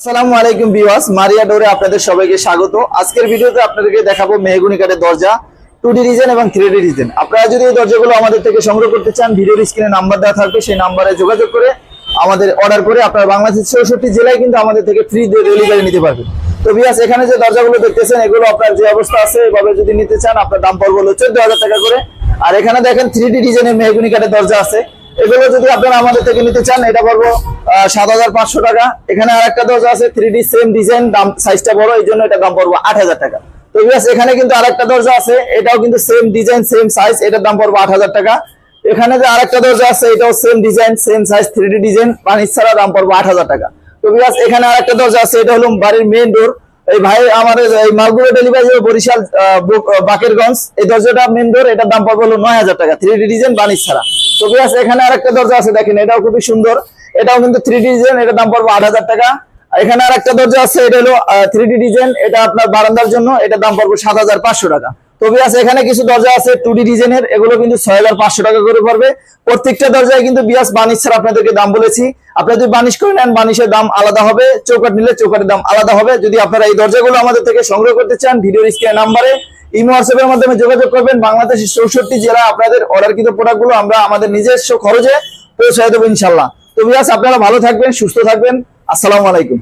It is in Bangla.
আসসালামু আলাইকুম বিওয়াস মারিয়া ডোরে আপনাদের সবাইকে স্বাগত। আজকের ভিডিওতে আপনাদেরকে দেখাবো মেহগুনি কাঠের দরজা টু ডি ডিজাইন এবং থ্রি ডি ডিজাইন আপনারা যদি এই দরজাগুলো আমাদের থেকে সংগ্রহ করতে চান, ভিডিওর স্ক্রিনে নাম্বার দেওয়া থাকবে, সেই নাম্বারে যোগাযোগ করে আমাদের অর্ডার করে আপনারা বাংলাদেশের চৌষট্টি জেলায় কিন্তু আমাদের থেকে ফ্রি ডেলিভারি নিতে পারবেন। তো বিয়াস এখানে যে দরজাগুলো দেখতেছেন, এগুলো আপনার যে অবস্থা আছে, এভাবে যদি নিতে চান, আপনার দাম পড়বে হলো চোদ্দ হাজার টাকা করে। আর এখানে দেখেন থ্রি ডি ডিজাইনের মেহগুনি কাঠের দরজা আছে। এগুলো যদি আপনারা আমাদের থেকে নিতে চান, এটা পড়ব সাত হাজার পাঁচশো টাকা। এখানে আরেকটা দরজা আছে থ্রি ডি সেম ডিজাইন দাম সাইজটা বড়, এই জন্য এটা দাম পড়ব আট হাজার টাকা। তো এখানে কিন্তু আরেকটা দরজা আছে, এটাও কিন্তু সেম ডিজাইন সেম সাইজ এটার দাম পড়ব আট হাজার টাকা। এখানে যে দরজা আছে, এটাও same design same size three D design পানির ছাড়া দাম পড়ব আট হাজার টাকা। তো বিয়াস এখানে দরজা আছে, এটা হলো বাড়ির মেইন ডোর এই ভাই আমাদের এই ডেলিভারি বরিশাল বাকেরগঞ্জ। এই দরজাটা মেন ডোর এটার দাম পড়বে হলো নয় হাজার টাকা থ্রি ডি ডিজাইন বানিশ ছাড়া। তো বিয়াস এখানে আরেকটা দরজা আছে, দেখেন, এটাও খুবই সুন্দর। এটাও কিন্তু থ্রি ডিজাইন এটার দাম পড়বে আট হাজার টাকা। এখানে আর একটা দরজা আছে, এটা হলো থ্রি ডি ডিজাইন এটা আপনার বারান্দার জন্য, এটার দাম পড়বে সাত হাজার পাঁচশো টাকা। তো বিয়াস এখানে কিছু দরজা আছে টু ডি ডিজাইনের এগুলো কিন্তু ছয় হাজার পাঁচশো টাকা করে পড়বে। প্রত্যেকটা দরজায় কিন্তু বিয়াস বানিশ ছাড়া আপনাদেরকে দাম বলেছি। আপনারা যদি বানিশ করে নেন, বানিশের দাম আলাদা হবে চৌকাট নিলে চৌকাটের দাম আলাদা হবে। যদি আপনারা এই দরজাগুলো আমাদের থেকে সংগ্রহ করতে চান, ভিডিওর স্ক্রিন নাম্বারে, ইমো হোয়াটসঅ্যাপের মাধ্যমে যোগাযোগ করবেন। বাংলাদেশের চৌষট্টি জেলা আপনাদের অর্ডারকৃত প্রোডাক্টগুলো আমরা আমাদের নিজস্ব খরচে পৌঁছায় দেবো ইনশাল্লাহ তো বিয়াস আপনারা ভালো থাকবেন সুস্থ থাকবেন। আসসালামু আলাইকুম।